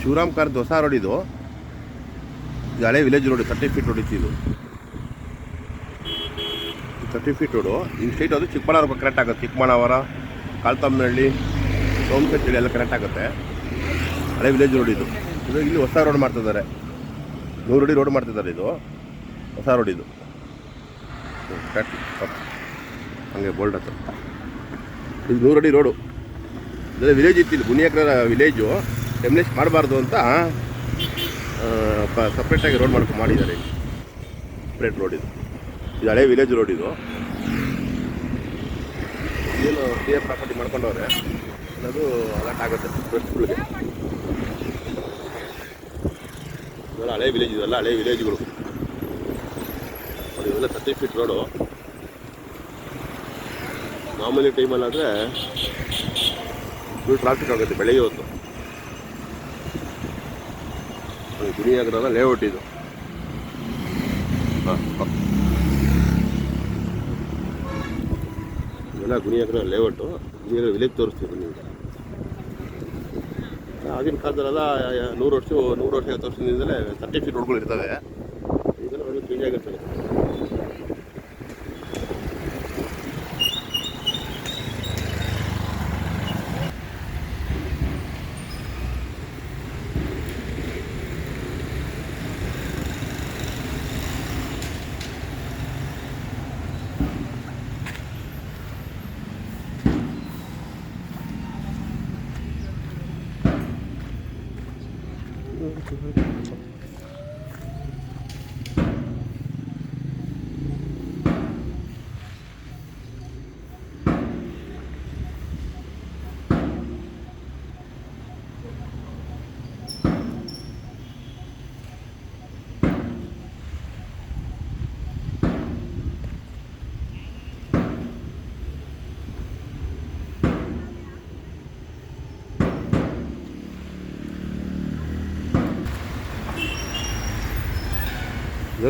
Shivaram car ಹೊಸ road ಇದು ಇದು ಹಳೆ village road thirty feet road ಇತ್ತು ಇದು. ತರ್ಟಿ ಫೀಟ್ ರೋಡು ಇನ್ನು ಸ್ಟ್ರೈಟ್ ಅದು ಚಿಕ್ಕಬಳ್ಳಾಪುರ ಕರೆಕ್ಟ್ ಆಗುತ್ತೆ. ಚಿಕ್ಕಬಳ್ಳಾವರ ಕಾಳ್ತಮ್ಮನಹಳ್ಳಿ ಸೋಮಶೆಟ್ಟಿ ಎಲ್ಲ ಕರೆಕ್ಟ್ ಆಗುತ್ತೆ. ಹಳೆ ವಿಲೇಜ್ ರೋಡ್ ಇದು. ಇದು ಇಲ್ಲಿ ಹೊಸ ರೋಡ್ ಮಾಡ್ತಿದ್ದಾರೆ ನೂರು ಅಡಿ ರೋಡ್ ಮಾಡ್ತಿದ್ದಾರೆ ಇದು. ಹೊಸ ರೋಡ್ ಇದು. ಹಂಗೆ ಬೋಲ್ಡ್ ಹತ್ರ ಇದು ನೂರು ಅಡಿ ರೋಡು ಇಲ್ಲ ವಿಲೇಜ್ ಇತ್ತು ಇಲ್ಲಿ ಗುನಿಯಕ್ರ ವಿಲೇಜು ಡೆಮ್ಲಿಷ್ ಮಾಡಬಾರ್ದು ಅಂತ ಸಪ್ರೇಟಾಗಿ ರೋಡ್ ಮಾಡ್ಕೊಂಡು ಮಾಡಿದ್ದಾರೆ. ಸಪ್ರೇಟ್ ರೋಡ್ ಇದು. ಇದು ಹಳೆ ವಿಲೇಜ್ ರೋಡ್ ಇದು. ಏನು ಸಿ ಎಫ್ ಪ್ರಾಪರ್ಟಿ ಮಾಡ್ಕೊಂಡವ್ರೆ ಅನ್ನೋದು ಅಲರ್ಟ್ ಆಗುತ್ತೆ. ಟೂರಿಸ್ಟ್ಗಳಿಗೆ ಇವೆಲ್ಲ ಹಳೆ ವಿಲೇಜ್ ಇದೆಲ್ಲ, ಹಳೆ ವಿಲೇಜ್ಗಳು ನೋಡಿ ಇವೆಲ್ಲ ತರ್ಟಿ ಫೀಟ್ ರೋಡು ಮಾಮೂಲಿ ಟೈಮಲ್ಲಾದರೆ ಫುಲ್ ಟ್ರಾಫಿಕ್ ಆಗುತ್ತೆ ಬೆಳಗ್ಗೆ ಹೊತ್ತು. ಗುಣಿಯಾಗ್ರದ ಲೇಔಟ್ ಇದು. ಹಾಂ ಇವೆಲ್ಲ ಗುಣಿಯಾಗ್ರ ಲೇಔಟು ಗುಣಿಯಾಗ್ರ ವಿಲೇಜ್ ತೋರಿಸ್ತೀವಿ ನಿಮಗೆ. ಆಗಿನ ಕಾಲದಲ್ಲೆಲ್ಲ ನೂರು ವರ್ಷ ನೂರು ವರ್ಷ ಐವತ್ತು ವರ್ಷದಿಂದಲೇ ತರ್ಟಿ ರೋಡ್ಗಳು ಇರ್ತವೆ. ಒಳ್ಳೆ ಚೇಂಜ್ ಆಗಿರ್ತದೆ cứ hơi bị khó khăn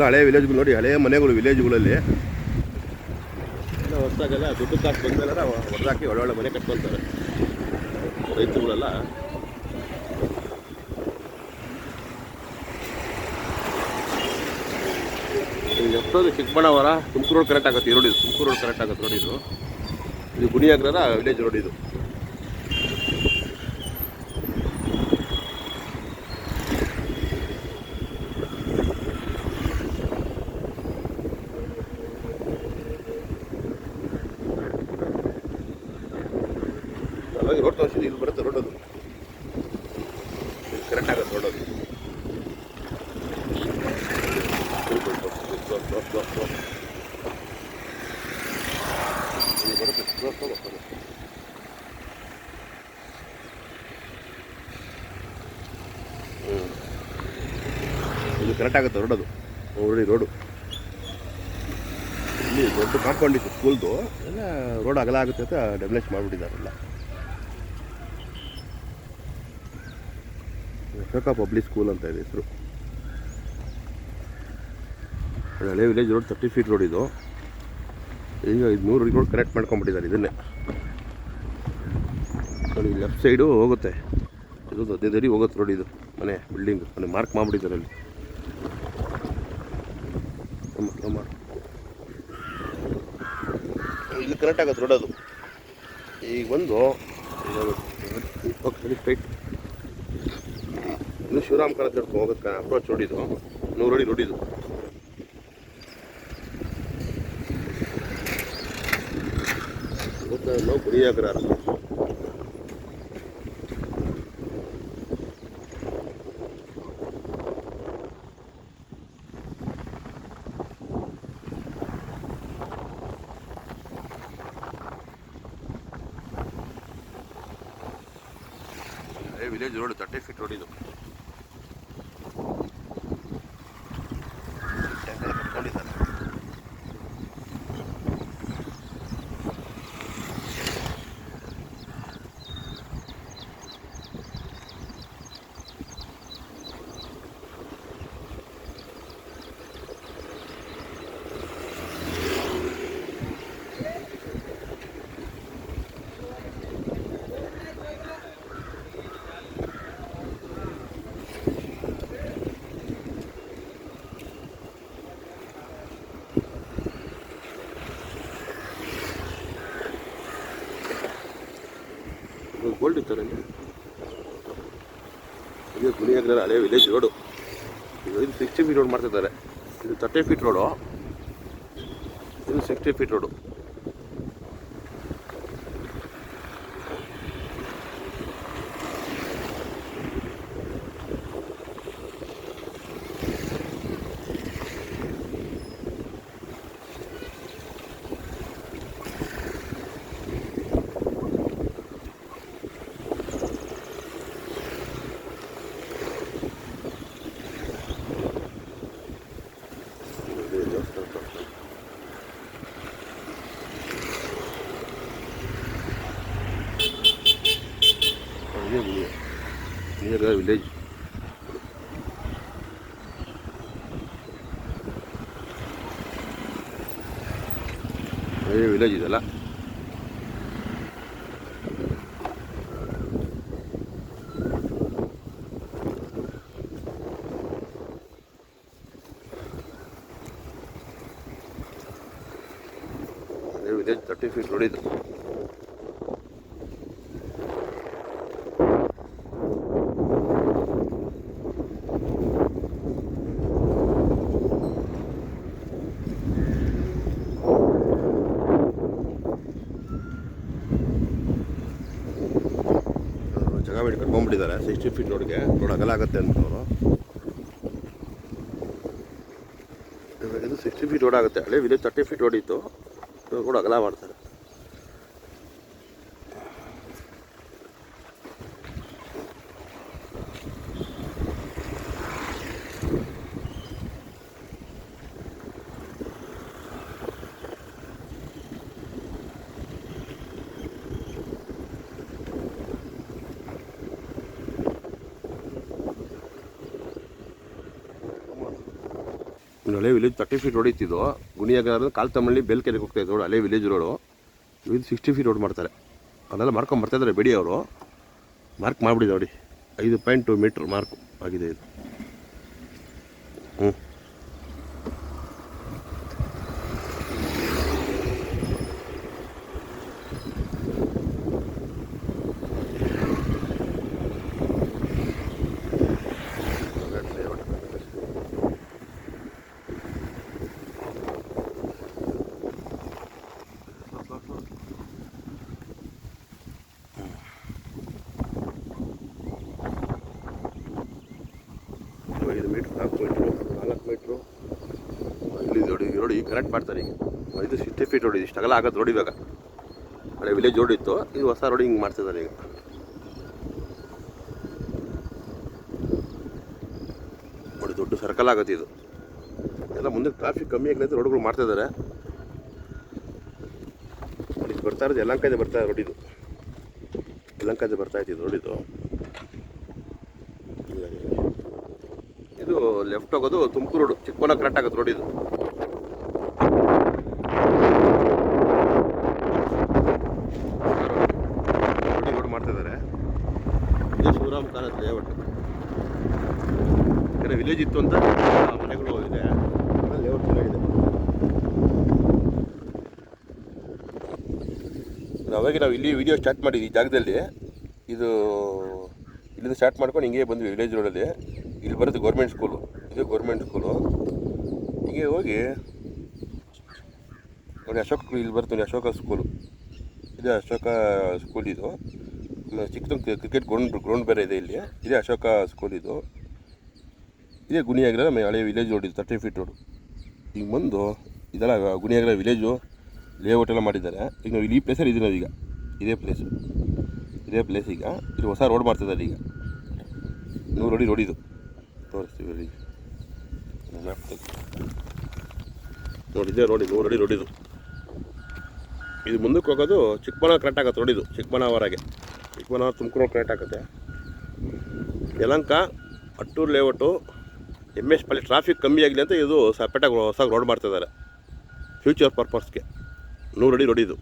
ಇದೆಲ್ಲ ಹಳೆ ವಿಲೇಜ್ಗಳು ನೋಡಿ, ಹಳೆ ಮನೆಗಳು ವಿಲೇಜ್ಗಳಲ್ಲಿ ಎಲ್ಲ ಹೊಸದಾಗೆಲ್ಲ ದುಡ್ಡು ಕಾಸು ಬಂದಮೇಲೆ ಹೊರದಾಕಿ ಒಳ್ಳೊಳ್ಳೆ ಮನೆ ಕಟ್ಕೊತಾರೆ. ರೈತರುಗಳೆಲ್ಲ. ಎಷ್ಟೊಂದು ಚಿಕ್ಕಬಳ್ಳಾವರ ತುಮಕೂರು ರೋಡ್ ಕರೆಕ್ಟ್ ಆಗುತ್ತೆ, ಈ ತುಮಕೂರು ರೋಡ್ ಕರೆಕ್ಟ್ ಆಗುತ್ತೆ ರೋಡ್ ಇದು. ಇದು ಗುಣಿಯಾಗ್ರದ ವಿಲೇಜ್ ರೋಡ್ ಇದು. ಅವಾಗ ರೋಡ್ ತೋರಿಸಿದ್ದು ಇಲ್ಲಿ ಬರುತ್ತೆ ರೋಡ್ ಅದು ಕರೆಕ್ಟ್ ಆಗುತ್ತೆ ರೋಡ್ ಅದು ಇಲ್ಲಿ ಬರುತ್ತೆ, ಸ್ಲೋ, ಸ್ಲೋ, ಸ್ಲೋ, ಸ್ಲೋ. ಇಲ್ಲಿ ಬರುತ್ತೆ, ಸ್ಲೋ, ಸ್ಲೋ ಬರ್ತದೆ. ಹ್ಮ್. ಇದು ಕರೆಕ್ಟ್ ಆಗುತ್ತೆ ರೋಡ್ ಅದು ನೋಡಿ ರೋಡು ಇಲ್ಲಿ ದೊಡ್ಡ ಕಾಂಪೌಂಡ್ ಇತ್ತು ಸ್ಕೂಲ್ದು ಎಲ್ಲ ರೋಡ್ ಅಗಲ ಆಗುತ್ತೆ ಅಂತ ಡೆವಲಪ್ ಮಾಡಿಬಿಟ್ಟಿದ್ದಾರೆಲ್ಲ ಅಶೋಕ ಪಬ್ಲಿಕ್ ಸ್ಕೂಲ್ ಅಂತ ಇದೆ ಹೆಸರು. ಹಳೆ village road thirty feet road ಇದು. ಈಗ ಇದು ನೂರು ರೋಡ್ ಕನೆಕ್ಟ್ ಮಾಡ್ಕೊಂಬಿಟ್ಟಿದ್ದಾರೆ ಇದನ್ನೇ. ನೋಡಿ ಲೆಫ್ಟ್ ಸೈಡು ಹೋಗುತ್ತೆ. ಇದು ಅದೇದರಿ ಹೋಗುತ್ತೆ ರೋಡ್ ಇದು, ಮನೆ ಬಿಲ್ಡಿಂಗ್ ಮನೆ ಮಾರ್ಕ್ ಮಾಡಿಬಿಟ್ಟಿದ್ದಾರೆ ಅಲ್ಲಿ. ಇಲ್ಲಿ ಕನೆಕ್ಟ್ ಆಗುತ್ತೆ ರೋಡ್ ಅದು. ಈಗ ಬಂದು ಸ್ಟ್ರೈಟ್ ಇದು ಶಿವರಾಮ್ ಕಾಲ ತಿಳ್ಕೊಂಡು ಹೋಗೋಕ್ಕೆ ಅಪ್ರೋಚ್ ಹೊಡಿದು ನೂರು ಅಡಿ ಗೊತ್ತಾ ನಾವು ಗುರಿಯಾಗ್ರಾರ village road thirty feet road ಇದು ಇತ್ತು ನನಗೆ ಇದು ಗುಣಿಯಾಗ್ರ ಹಳೆ ವಿಲೇಜ್ ರೋಡು ಇದು ಇದು ಸಿಕ್ಸ್ಟಿ ಫೀಟ್ ರೋಡ್ ಮಾಡ್ತಿದ್ದಾರೆ. ಇದು ತರ್ಟಿ ಫೀಟ್ ರೋಡು ಇದು ಸಿಕ್ಸ್ಟಿ ಫೀಟ್ ರೋಡು ಇದು ದೇವಸ್ಥಾನ ತೋರ್ಸ್ತೀನಿ. ಇದೇ ಗುಡಿ ವಿಲೇಜ್ ಅದೇ ವಿಲೇಜ್ ಇದೆಲ್ಲ. ಹಳೆಯ ವಿಲೇಜ್ ತರ್ಟಿ ಫೀಟ್ ರೋಡಿದು ಜಾಗ ಬಿಟ್ಟು ಕಟ್ಕೊಂಡ್ಬಿಟ್ಟಿದ್ದಾರೆ ಸಿಕ್ಸ್ಟಿ ಫೀಟ್ ರೋಡ್ಗೆ ರೋಡ್ ಅಗಲ ಆಗುತ್ತೆ ಅಂತ ಅವರು. ಇದು ಸಿಕ್ಸ್ಟಿ ಫೀಟ್ ರೋಡ್ ಆಗುತ್ತೆ. ಹಳೆ ವಿಲೇಜ್ ತರ್ಟಿ ಫೀಟ್ ರೋಡ್ ಇತ್ತು. ಕೂಡ ಅಗಲ ಮಾಡ್ತಾರೆ. ಇನ್ನು ಹಳೆ ವಿಲೇಜ್ ತರ್ಟಿ ಫೀಟ್ ರೋಡ್ ಇತ್ತಿದ್ದು ಗುಣಿಯಾಗ ಕಾಲ್ ತಮ್ಮಳ್ಳಿ ಬೆಲ್ಕೆರೆಗೆ ಹೋಗ್ತಾ ಇದ್ದು ಹಳೆ ವಿಲೇಜ್ ರೋಡು ಇದು ಸಿಕ್ಸ್ಟಿ ಫೀಟ್ ರೋಡ್ ಮಾಡ್ತಾರೆ. ಅದೆಲ್ಲ ಮಾರ್ಕೊಂಡು ಬರ್ತಾ ಇದ್ದಾರೆ ಬಿಡಿ ಅವರು. ಮಾರ್ಕ್ ಮಾಡಿಬಿಡಿದೆ ನೋಡಿ. ಐದು ಪಾಯಿಂಟ್ ಟು ಮೀಟ್ರ್ ಮಾರ್ಕ್ ಆಗಿದೆ ಇದು. ಹ್ಞೂ ಐದು ಮೀಟ್ರ್ ನಾಲ್ಕು ಮೀಟ್ರು ನಾಲ್ಕು ಮೀಟ್ರು ಇಲ್ಲಿ ನೋಡಿ ಕರೆಕ್ಟ್ ಮಾಡ್ತಾರೆ ಈಗ. ಇದು ಸಿಕ್ಸ್ಟಿ ಫೀಟ್ ರೋಡ್ ಇಷ್ಟು ಅಗಲ ಆಗೋದು ರೋಡ್ ಇವಾಗ. ಹಳೆ ವಿಲೇಜ್ ರೋಡ್ ಇತ್ತು ಇದು ಹೊಸ ರೋಡ್ ಹಿಂಗೆ ಮಾಡ್ತಿದ್ದಾರೆ ಈಗ. ನೋಡಿ, ದೊಡ್ಡ ಸರ್ಕಲ್ ಆಗುತ್ತೆ ಇದು. ಎಲ್ಲ ಮುಂದೆ ಟ್ರಾಫಿಕ್ ಕಮ್ಮಿ ಆಗಲಿ ಅಂತ ರೋಡ್ಗಳು ಮಾಡ್ತಿದ್ದಾರೆ ಇದು ಬರ್ತಾ ಇರೋದು ಯಲಂಕದಿಂದ ಬರ್ತಾ ರೋಡ್ ಇದು. ಯಲಂಕದಿಂದ ಬರ್ತಾ ಇತ್ತು ರೋಡ್ ಇದು. ಇದು ಲೆಫ್ಟ್ ಹೋಗೋದು ತುಮಕೂರು ರೋಡು ಚಿಕ್ಕಬಳ್ಳಾಪುರ ಕರೆಕ್ಟ್ ಆಗುತ್ತೆ ರೋಡ್ ಇದು ರೋಡಿಗೆ ರೋಡ್ ಮಾಡ್ತಿದ್ದಾರೆ ಇದು ಶಿವರಾಮ್ ಕಾಲೇಜ್ ಲೇಔಟ್ ವಿಲೇಜ್ ಇತ್ತು ಅಂತ ಆ ಮನೆಗಳು ಇದೆ. ಲೇಔಟ್ ಚೆನ್ನಾಗಿದೆ. ಅವಾಗ ನಾವು ಇಲ್ಲಿ ವಿಡಿಯೋ ಸ್ಟಾರ್ಟ್ ಮಾಡಿದ್ವಿ ಈ ಜಾಗದಲ್ಲಿ ಇದು ಇಲ್ಲಿಂದ ಸ್ಟಾರ್ಟ್ ಮಾಡ್ಕೊಂಡು ಹಿಂಗೆ ಬಂದ್ವಿ ವಿಲೇಜ್ ರೋಡಲ್ಲಿ. ಇಲ್ಲಿ ಬರುತ್ತೆ ಗೌರ್ಮೆಂಟ್ ಸ್ಕೂಲು ಇದು ಗೌರ್ಮೆಂಟ್ ಸ್ಕೂಲು ಹೀಗೆ ಹೋಗಿ ನೋಡಿ ಅಶೋಕ್ ಇಲ್ಲಿ ಬರ್ತು ನೋಡಿ ಅಶೋಕ ಸ್ಕೂಲು ಇದು ಅಶೋಕ ಸ್ಕೂಲ್ ಇದು. ಚಿಕ್ಕದೊಂದು ಕ್ರಿಕೆಟ್ ಗ್ರೌಂಡ್ ಗ್ರೌಂಡ್ ಬೇರೆ ಇದೆ ಇಲ್ಲಿ. ಇದೇ ಅಶೋಕ ಸ್ಕೂಲ್ ಇದು. ಇದೇ ಗುಣಿಯಾಗಿರೋ ನಮ್ಮ ಹಳೆ ವಿಲೇಜ್ ರೋಡ್ ಇದು ತರ್ಟಿ ಫೀಟ್ ರೋಡು ಈಗ ಬಂದು ಇದೆಲ್ಲ ಗುಣಿಯಾಗಿರೋ ವಿಲೇಜು ಲೇಔಟ್ ಎಲ್ಲ ಮಾಡಿದ್ದಾರೆ. ಈಗ ನಾವು ಇಲ್ಲಿ ಈ ಪ್ಲೇಸಲ್ಲಿ ಇದೀವಿ ನಾವೀಗ. ಇದೇ ಪ್ಲೇಸು ಇದೇ ಪ್ಲೇಸ್ ಈಗ. ಇಲ್ಲಿ ಹೊಸ ರೋಡ್ ಮಾಡ್ತಿದ್ದಾರೆ ಈಗ. ನೂರು ಅಡಿ ರೋಡ್ ಇದು. ತೋರಿಸ್ತೀವಿ ನೋಡಿ. ಇದೇ ರೋಡ್ ಇದು ಅಡಿ ರೋಡ್ ಇದು. ಇದು ಮುಂದಕ್ಕೆ ಹೋಗೋದು ಚಿಕ್ಕಮಣ ಕರೆಕ್ಟ್ ಆಗುತ್ತೆ ರೋಡ್ ಇದು. ಅವರಾಗೆ ಚಿಕ್ಕಬಳ್ಳಾಪುರ ತುಮಕೂರು ಕರೆಕ್ಟ್ ಆಗುತ್ತೆ. Yelahanka, Attur layout M S Palli traffic ಕಮ್ಮಿ ಆಗಲಿ ಅಂತ ಇದು ಸಪ್ರೇಟಾಗಿ ಹೊಸ ರೋಡ್ ಮಾಡ್ತಿದ್ದಾರೆ ಫ್ಯೂಚರ್ ಪರ್ಪಸ್ಗೆ ನೂರು ಅಡಿ ರೋಡ್ ಇದು.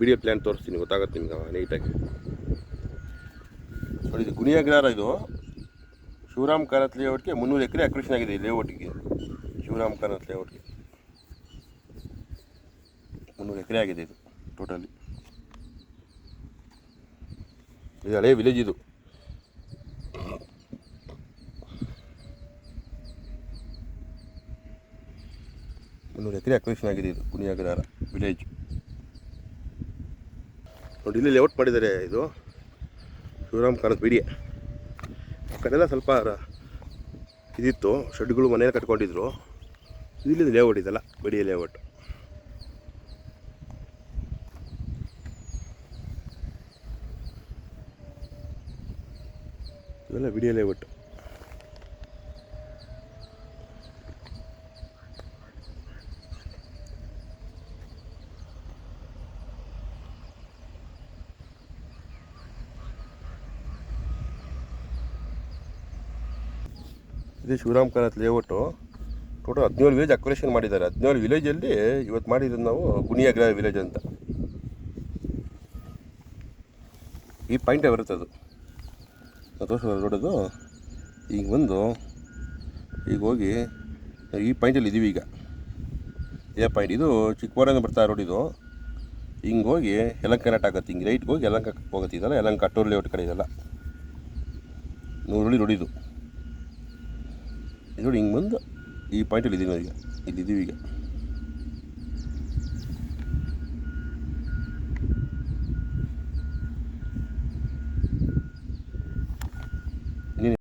ವಿಡಿಯೋ ಪ್ಲ್ಯಾನ್ ತೋರಿಸ್ತೀನಿ, ಗೊತ್ತಾಗುತ್ತೆ ನಿಮ್ಗೆ ನೀಟಾಗಿ ನೋಡಿ, ಇದು ಗುಣಿಯಾಗಿರಾರ ಇದು. ಶಿವರಾಮ್ ಕಾರತ್ ಲೇಔಟ್ಗೆ ಮುನ್ನೂರು ಎಕರೆ ಆಕರ್ಷಣೆ ಆಗಿದೆ ಈ ಲೇಔಟ್ಗೆ ಶಿವರಾಮ್ ಕಾರತ್ ಲೇಔಟ್ಗೆ ಮುನ್ನೂರು ಎಕರೆ ಆಗಿದೆ ಇದು ಟೋಟಲಿ ಇದು ಹಳೆ ವಿಲೇಜ್ ಇದು. ಮುನ್ನೂರು ಎಕರೆ ಅಕ್ವೇಷನ್ ಆಗಿದೆ ಇದು ಕುಣಿಯಾಗ್ರಹಾರ ವಿಲೇಜ್ ನೋಡಿ, ಇಲ್ಲಿ ಲೇಔಟ್ ಮಾಡಿದ್ದಾರೆ ಇದು, ಶಿವರಾಮ್ ಕಾರತ್ ಬಿಡಿ ಆ ಕಡೆ ಸ್ವಲ್ಪ ಇದಿತ್ತು ಶೆಡ್ಗಳು ಮನೆಯಲ್ಲಿ ಕಟ್ಕೊಂಡಿದ್ರು. ಇಲ್ಲಿ ಲೇಔಟ್ ಇದೆಲ್ಲ ಬಿಡಿಯ ಲೇಔಟ್ ಇವೆಲ್ಲ ವಿಡಿಯೋ ಲೇಔಟ್ ಇದು ಶಿವರಾಮ್ ಕಾರತ್ ಲೇಔಟು ಟೋಟಲ್ ಹದಿನೇಳು ವಿಲೇಜ್ ಅಕ್ಯುರೇಷನ್ ಮಾಡಿದ್ದಾರೆ. ಹದಿನೇಳು ವಿಲೇಜಲ್ಲಿ ಇವತ್ತು ಮಾಡಿದ್ದು ನಾವು ಗುಣಿಯಾಗ್ರಹ ವಿಲೇಜ್ ಅಂತ. ಈ ಪಾಯಿಂಟೇ ಬರುತ್ತೆ ಅದು ತೋರಿಸ ರೋಡದು ಈಗ ಬಂದು ಈಗ ಹೋಗಿ ಈ ಪಾಯಿಂಟಲ್ಲಿ ಇದ್ದೀವಿ ಈಗ. ಇದೇ ಪಾಯಿಂಟ್ ಇದು ಚಿಕ್ಕವರಿಂದ ಬರ್ತಾ ರೋಡ್ ಇದು. ಹಿಂಗೆ ಹೋಗಿ ಯಲಂಕ ಕನೆಕ್ಟ್ ಆಗುತ್ತೆ. ಹಿಂಗೆ ರೈಟ್ಗೆ ಹೋಗಿ ಯಲಂಕ ಹೋಗುತ್ತೆ. ಇದೆಲ್ಲ ಯಲಂಕ ಕಟ್ಟೂರು ಲೇಔಟ್ ಕಡೆ ಇದೆಲ್ಲ. ನೂರುಳ್ಳಿ ರೋಡಿದು ಇದು. ನೋಡಿ ಹಿಂಗೆ ಬಂದು ಈ ಪಾಯಿಂಟಲ್ಲಿ ಇದ್ದೀವಿ ನಾವು ಈಗ. ಇಲ್ಲಿದ್ದೀವಿ ಈಗ.